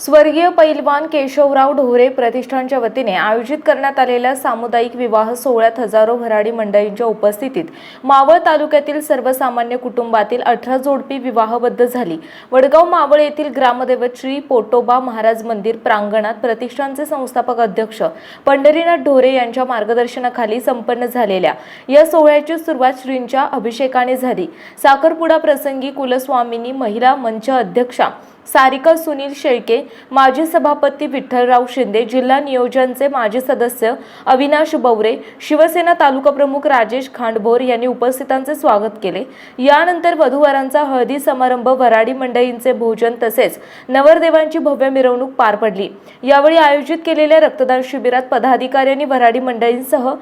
स्वर्गीय पैलवान केशवराव ढोरे प्रतिष्ठानच्या वतीने आयोजित करण्यात आलेल्या सामुदायिक विवाह सोहळ्यात हजारो भराडी मंडळींच्या उपस्थितीत मावळ तालुक्यातील सर्वसामान्य कुटुंबातील अठरा जोडपी विवाहबद्ध झाली. वडगाव मावळ येथील ग्रामदैवत श्री पोटोबा महाराज मंदिर प्रांगणात प्रतिष्ठानचे संस्थापक अध्यक्ष पंढरीनाथ ढोरे यांच्या मार्गदर्शनाखाली संपन्न झालेल्या या सोहळ्याची सुरुवात श्रींच्या अभिषेकाने झाली. साखरपुडा प्रसंगी कुलस्वामिनी महिला मंच अध्यक्षा सारिका सुनील शेळके माजी सभापती विठ्ठलराव शिंदे जिल्हा नियोजनचे माजी सदस्य अविनाश बवरे शिवसेना तालुका प्रमुख राजेश खांडभोर यांनी उपस्थितांचे स्वागत केले. यानंतर वधूवरांचा हळदी समारंभ वराडी मंडळींचे भोजन तसेच नवरदेवांची भव्य मिरवणूक पार पडली. यावेळी आयोजित केलेल्या रक्तदान शिबिरात पदाधिकारी आणि वराडी मंडळींसह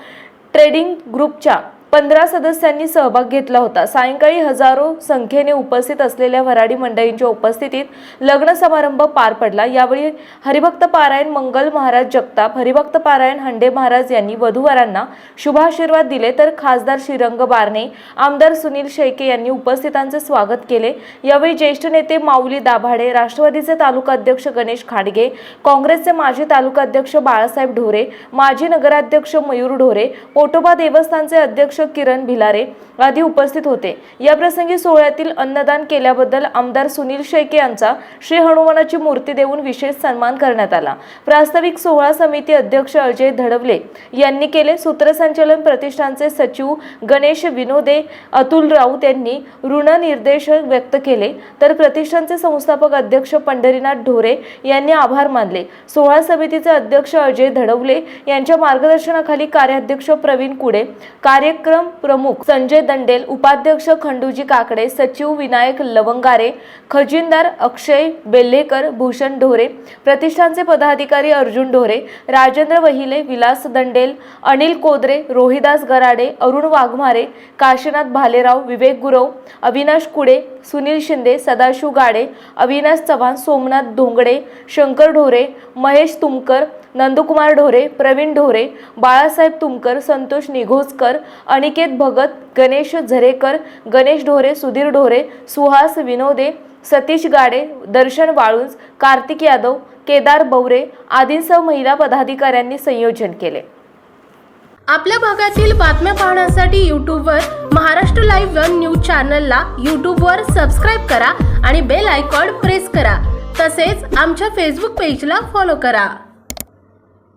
ट्रेडिंग ग्रुपच्या पंधरा सदस्यांनी सहभाग घेतला होता. सायंकाळी हजारो संख्येने उपस्थित असलेल्या वराडी मंडळींच्या उपस्थितीत लग्न समारंभ पार पडला. यावेळी हरिभक्त पारायण मंगल महाराज जगताप हरिभक्त पारायण हंडे महाराज यांनी वधूवरांना शुभाशीर्वाद दिले. तर खासदार श्रीरंग बारणे आमदार सुनील शेळके यांनी उपस्थितांचे स्वागत केले. यावेळी ज्येष्ठ नेते माऊली दाभाडे राष्ट्रवादीचे तालुका अध्यक्ष गणेश खाडगे काँग्रेसचे माजी तालुका अध्यक्ष बाळासाहेब ढोरे माजी नगराध्यक्ष मयूर ढोरे पोटोबा देवस्थानचे अध्यक्ष किरण भिलारे आदी उपस्थित होते. या प्रसंगी सोहळ्यातील अन्नदान केल्याबद्दल आमदार सुनील शेके यांचा श्री हनुमानाची मूर्ती देऊन विशेष सन्मान करण्यात आला. प्रास्ताविक सोहळा समिती अध्यक्ष अजय धडवले यांनी केले. सूत्रसंचालन प्रतिष्ठानचे सचिव गणेश विनोदे अतुल राऊत यांनी ऋणनिर्देश व्यक्त केले. तर प्रतिष्ठानचे संस्थापक अध्यक्ष पंढरीनाथ ढोरे यांनी आभार मानले. सोहळा समितीचे अध्यक्ष अजय धडवले यांच्या मार्गदर्शनाखाली कार्याध्यक्ष प्रवीण कुडे कार्यक्रम प्रमुख संजय दंडेल उपाध्यक्ष खंडूजी काकडे सचिव विनायक लवंगारे खजिनदार अक्षय बेल्लेकर भूषण ढोरे प्रतिष्ठानचे पदाधिकारी अर्जुन ढोरे राजेंद्र वहिले विलास दंडेल अनिल कोदरे रोहिदास गराडे अरुण वाघमारे काशीनाथ भालेराव विवेक गुरव अविनाश कुडे सुनील शिंदे सदाशिव गाडे अविनाश चव्हाण सोमनाथ धोंगडे शंकर ढोरे महेश तुमकर नंदकुमार ढोरे प्रवीण ढोरे बाळासाहेब तुमकर संतोष निघोजकर अनिकेत भगत गणेश झरेकर गणेश ढोरे सुधीर ढोरे सुहास विनोदे सतीश गाडे दर्शन वाळुंज कार्तिक यादव केदार बवरे आदींसह महिला पदाधिकाऱ्यांनी संयोजन केले. आपल्या भागातील बातम्या पाहण्यासाठी यूट्यूबवर महाराष्ट्र लाईव्ह वन न्यूज चॅनलला यूट्यूबवर सबस्क्राईब करा आणि बेल आयकॉन प्रेस करा. तसेच आमच्या फेसबुक पेजला फॉलो करा.